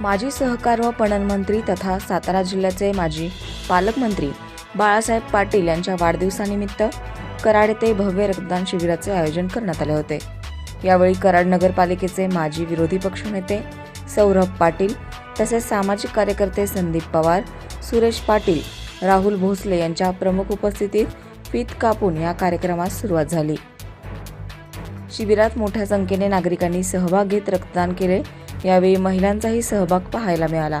माजी सहकार व पणन मंत्री तथा सातारा जिल्ह्याचे माजी पालकमंत्री बाळासाहेब पाटील यांच्या वाढदिवसानिमित्त कराड येथे भव्य रक्तदान शिबिराचे आयोजन करण्यात आले होते. यावेळी कराड नगरपालिकेचे माजी विरोधी पक्षनेते सौरभ पाटील तसेच सामाजिक कार्यकर्ते संदीप पवार सुरेश पाटील राहुल भोसले यांच्या प्रमुख उपस्थितीत पीत कापून या कार्यक्रमास सुरुवात झाली. शिबिरात मोठ्या संख्येने नागरिकांनी सहभाग घेत रक्तदान केले. यावेळी महिलांचाही सहभाग पाहायला मिळाला.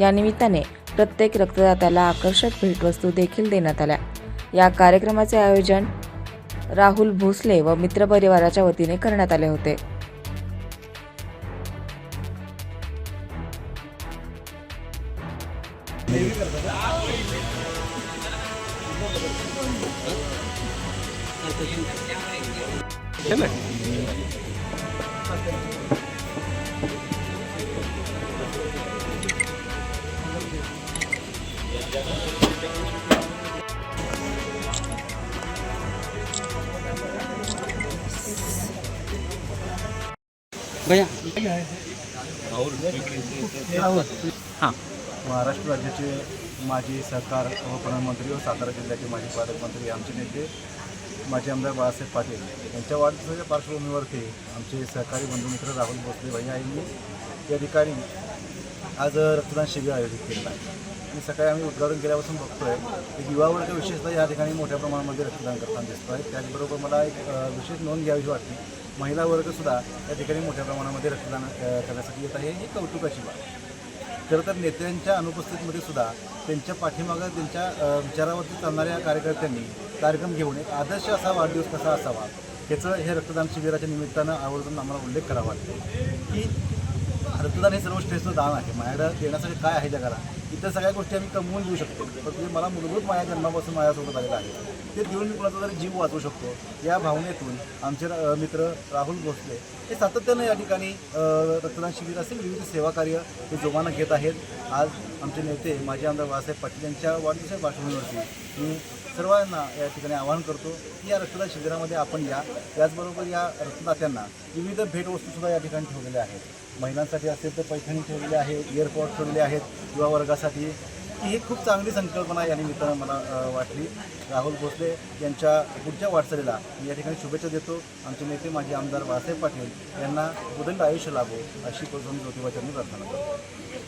या निमित्ताने प्रत्येक रक्तदात्याला आकर्षक भेटवस्तू देखील देण्यात आल्या. या कार्यक्रमाचे आयोजन राहुल भोसले व मित्रपरिवाराच्या वतीने करण्यात आले होते. भैया। हां। महाराष्ट्र राज्याचे माजी सहकार व प्रधानमंत्री व सातारा जिल्ह्याचे माजी पालकमंत्री आमचे नेते माजी आमदार बाळासाहेब पाटील यांच्या वाढदिवसाच्या पार्श्वभूमीवरती आमचे सहकारी बंधुमित्र राहुल भोसले भैया यांनी या ठिकाणी आज रक्तदान शिबिर आयोजित केलेलं आहे. आणि सकाळी आम्ही उद्घाटन केल्यापासून बघतोय की युवा वर्ग विशेषतः या ठिकाणी मोठ्या प्रमाणामध्ये रक्तदान करताना दिसतो आहे त्याचबरोबर मला एक विशेष नोंद घ्यावीशी वाटते. महिला वर्गसुद्धा या ठिकाणी मोठ्या प्रमाणामध्ये रक्तदान करण्यासाठी येत आहे. ही कौतुकाची बाब आहे. खरं तर नेत्यांच्या अनुपस्थितीमध्ये सुद्धा त्यांच्या पाठीमागं त्यांच्या विचारावरती चालणाऱ्या कार्यकर्त्यांनी कार्यक्रम घेऊन एक आदर्श असा वाढदिवस कसा असावा याचं हे रक्तदान शिबिराच्या निमित्तानं आवर्जून आम्हाला उल्लेख करावा वाटतो की रक्तदान हे सर्वश्रेष्ठ दान आहे. माझ्याकडं देण्यासाठी काय आहे जगाला? इतर सगळ्या गोष्टी आम्ही कमवून देऊ शकतो. पण तुम्ही मला मूलभूत माझ्या जन्मापासून माझ्यासोबत आलेलं आहे. ते देऊन मी कुणाचा तरी जीव वाचवू शकतो. या भावनेतून आमचे मित्र राहुल भोसले हे सातत्यानं या ठिकाणी रक्तदान शिबिर असेल. विविध सेवा कार्य हे जोमानं घेत आहेत. आज आमचे नेते माजी आमदार बाळासाहेब पाटील यांच्या वाढदिवसाच्या पार्श्वभूमीवरती मी सर्वांना या ठिकाणी आवाहन करतो की या रक्तदान शिबिरामध्ये आपण या. त्याचबरोबर या रक्तदात्यांना विविध भेटवस्तूसुद्धा या ठिकाणी ठेवलेल्या आहेत. महिलांसाठी असेल तर पैठणी ठेवलेले आहेत एअरपोर्ट ठेवलेले आहेत युवा वर्गासाठी. की ही खूप चांगली संकल्पना या निमित्तानं मला वाटली. राहुल भोसले यांच्या पुढच्या वाटचालीला मी या ठिकाणी शुभेच्छा देतो. आमचे नेते माजी आमदार बाळासाहेब पाटील यांना उदंड आयुष्य लाभो अशी करून ज्योतिबाच्यांनी प्रार्थना करतो.